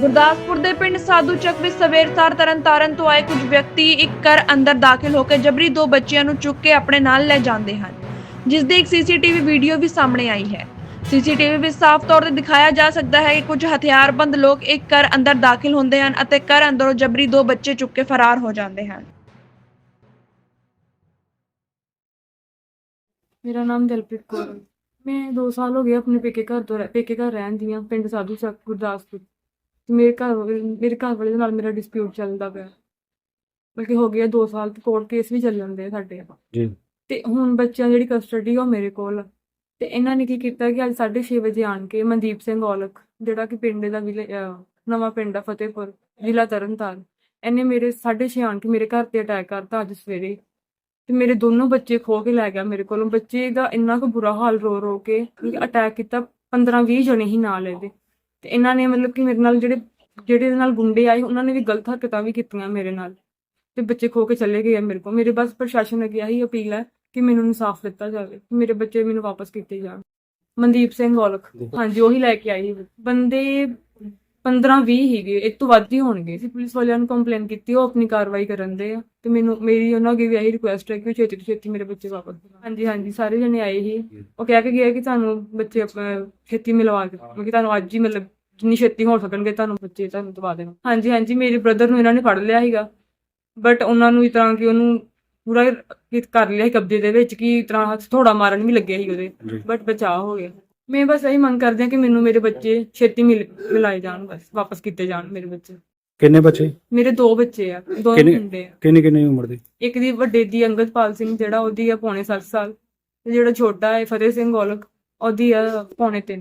ਗੁਰਦਾਸਪੁਰ ਦੇ ਪਿੰਡ ਸਾਧੂ ਚੱਕ ਵਿੱਚ ਸਵੇਰਸਾਰ ਤਰਨਤਾਰਨ ਤੋਂ ਆਏ ਕੁਝ ਵਿਅਕਤੀ ਇੱਕ ਘਰ ਅੰਦਰ ਦਾਖਲ ਹੋ ਕੇ ਜਬਰੀ ਦੋ ਬੱਚਿਆਂ ਨੂੰ ਚੁੱਕ ਕੇ ਆਪਣੇ ਨਾਲ ਲੈ ਜਾਂਦੇ ਹਨ ਜਿਸ ਦੀ ਇੱਕ ਸੀਸੀਟੀਵੀ ਵੀਡੀਓ ਵੀ ਸਾਹਮਣੇ ਆਈ ਹੈ। ਸੀਸੀਟੀਵੀ ਵਿੱਚ ਸਾਫ਼ ਤੌਰ ਤੇ ਦਿਖਾਇਆ ਜਾ ਸਕਦਾ ਹੈ ਕਿ ਕੁਝ ਹਥਿਆਰਬੰਦ ਲੋਕ ਇੱਕ ਘਰ ਅੰਦਰ ਦਾਖਲ ਹੁੰਦੇ ਹਨ ਅਤੇ ਘਰ ਅੰਦਰੋਂ ਜਬਰੀ ਦੋ ਬੱਚੇ ਚੁੱਕ ਕੇ ਫਰਾਰ ਹੋ ਜਾਂਦੇ ਹਨ। ਮੇਰਾ ਨਾਮ ਦਿਲਪ੍ਰੀਤ ਕੌਰ ਹੈ। ਮੈਂ 2 ਸਾਲ ਹੋ ਗਏ ਆਪਣੇ ਪੇਕੇ ਘਰ ਤੋਂ ਰਹਿ- ਪੇਕੇ ਘਰ ਰਹਿੰਦੀ ਹਾਂ, ਪਿੰਡ ਸਾਧੂ ਚੱਕ, ਗੁਰਦਾਸਪੁਰ। ਮੇਰੇ ਘਰ ਮੇਰੇ ਘਰ ਵਾਲੇ ਦੇ ਨਾਲ ਮੇਰਾ ਡਿਸਪਿਊਟ ਚੱਲਦਾ ਪਿਆ। ਬਲਕਿ ਹੋ ਗਿਆ 2 ਸਾਲ ਤੇ ਕੋਰਟ ਕੇਸ ਵੀ ਚੱਲ ਜਾਂਦੇ ਸਾਡੇ ਜੀ। ਤੇ ਹੁਣ ਬੱਚਿਆਂ ਦੀ ਜਿਹੜੀ ਕਸਟਡੀ ਉਹ ਮੇਰੇ ਕੋਲ ਆ। ਤੇ ਇਹਨਾਂ ਨੇ ਕੀ ਕੀਤਾ ਕਿ ਅੱਜ 6:30 ਵਜੇ ਆਣ ਕੇ ਮਨਦੀਪ ਸਿੰਘ ਔਲਖ ਜਿਹੜਾ ਕਿ ਪਿੰਡ ਦਾ ਵਿਲੇ ਅਹ ਨਵਾਂ ਪਿੰਡ ਆ ਫਤਿਹਪੁਰ ਜ਼ਿਲ੍ਹਾ ਤਰਨਤਾਰਨ ਇਹਨੇ ਮੇਰੇ 6:30 ਆਣ ਕੇ ਮੇਰੇ ਘਰ ਤੇ ਅਟੈਕ ਕਰਤਾ ਅੱਜ ਸਵੇਰੇ। ਤੇ ਮੇਰੇ ਦੋਨੋਂ ਬੱਚੇ ਖੋ ਕੇ ਲੈ ਗਿਆ ਮੇਰੇ ਕੋਲੋਂ। ਬੱਚੇ ਦਾ ਇੰਨਾ ਕੁ ਬੁਰਾ ਹਾਲ ਰੋ ਰੋ ਕੇ ਅਟੈਕ ਕੀਤਾ 15-20 ਜਣੇ ਹੀ ਨਾਲ ਇਹਦੇ। ਤੇ ਇਹਨਾਂ ਨੇ ਮਤਲਬ ਕਿ ਮੇਰੇ ਨਾਲ ਜਿਹੜੇ ਜਿਹੜੇ ਇਹਦੇ ਨਾਲ ਗੁੰਡੇ ਆਏ ਉਹਨਾਂ ਨੇ ਵੀ ਗਲਤ ਹਰਕਤਾਂ ਵੀ ਕੀਤੀਆਂ ਮੇਰੇ ਨਾਲ। ਤੇ ਬੱਚੇ ਖੋ ਕੇ ਚਲੇ ਗਏ ਆ ਮੇਰੇ ਕੋਲ। ਮੇਰੇ ਬਸ ਪ੍ਰਸ਼ਾਸਨ ਅੱਗੇ ਆਹੀ ਅਪੀਲ ਹੈ ਕਿ ਮੈਨੂੰ ਇਨਸਾਫ ਦਿੱਤਾ ਜਾਵੇ ਮੇਰੇ ਬੱਚੇ ਮੈਨੂੰ ਵਾਪਸ ਕੀਤੇ ਜਾਣ। ਮਨਦੀਪ ਸਿੰਘ ਔਲਖ। ਹਾਂਜੀ ਉਹੀ ਲੈ ਕੇ ਆਈ। ਬੰਦੇ 15 20 ਹੀਗੇ ਇਹ ਤੋਂ ਵੱਧ ਹੀ ਹੋਣਗੇ। ਅਸੀਂ ਪੁਲਿਸ ਵਾਲਿਆਂ ਨੂੰ ਕੰਪਲੇਨ ਕੀਤੀ ਉਹ ਆਪਣੀ ਕਾਰਵਾਈ ਕਰਨ ਦੇ ਆ। ਤੇ ਮੈਨੂੰ ਮੇਰੀ ਉਹਨਾਂ ਅੱਗੇ ਵੀ ਇਹੀ ਰਿਕੁਐਸਟ ਹੈ ਕਿ ਉਹ ਛੇਤੀ ਤੋਂ ਛੇਤੀ ਮੇਰੇ ਬੱਚੇ ਵਾਪਸ ਦਿਵਾਉਣ। ਹਾਂਜੀ ਹਾਂਜੀ ਸਾਰੇ ਜਣੇ ਆਏ ਹੀ ਉਹ ਕਹਿ ਕੇ ਗਏ ਕਿ ਤੁਹਾਨੂੰ ਬੱਚੇ ਛੇਤੀ ਮਿਲਵਾ ਕੇ ਕਿ ਤੁਹਾਨੂੰ ਅੱਜ ਹੀ ਮਤਲਬ ਜਿੰਨੀ ਛੇਤੀ ਹੋ ਸਕਣਗੇ ਤੁਹਾਨੂੰ ਬੱਚੇ ਤੁਹਾਨੂੰ ਦਵਾ ਦੇਣਾ ਹਾਂਜੀ ਹਾਂਜੀ ਮੇਰੇ ਬ੍ਰਦਰ ਨੂੰ ਇਹਨਾਂ ਨੇ ਫੜ ਲਿਆ ਸੀਗਾ। ਬਟ ਉਹਨਾਂ ਨੂੰ ਇਸ ਤਰ੍ਹਾਂ ਕਿ ਉਹਨੂੰ ਪੂਰਾ ਕਰ ਲਿਆ ਸੀ ਕਬਜ਼ੇ ਦੇ ਵਿੱਚ ਕਿ ਇਸ ਤਰ੍ਹਾਂ ਥੋੜਾ ਮਾਰਨ ਵੀ ਲੱਗੇ ਸੀ ਉਹਦੇ। ਬਟ ਬਚਾਅ ਹੋ ਗਿਆ। ਮੈਂ ਬਸ ਇਹੀ ਮੰਗ ਕਰਦੀ ਹਾਂ ਕਿ ਮੈਨੂੰ ਮੇਰੇ ਬੱਚੇ ਛੇਤੀ ਮਿਲ ਮਿਲਾਏ ਜਾਣ ਬਸ ਵਾਪਸ ਕੀਤੇ ਜਾਣ ਮੇਰੇ ਬੱਚੇ। ਕਿੰਨੇ ਬੱਚੇ? ਮੇਰੇ ਦੋ ਬੱਚੇ ਆ ਦੋਨੋਂ ਕਿੰਨੇ- ਮੁੰਡੇ ਆ। ਕਿੰਨੀ ਕਿੰਨੀ ਉਮਰ ਦੇ? ਇੱਕ ਦੀ ਵੱਡੇ ਦੀ ਅੰਗਦਪਾਲ ਸਿੰਘ ਜਿਹੜਾ ਉਹਦੀ ਆ ਪੌਣੇ 7 ਸਾਲ ਤੇ ਜਿਹੜਾ ਛੋਟਾ ਹੈ ਫਤਿਹ ਸਿੰਘ ਔਲਖ ਉਹਦੀ ਆ ਪੌਣੇ 3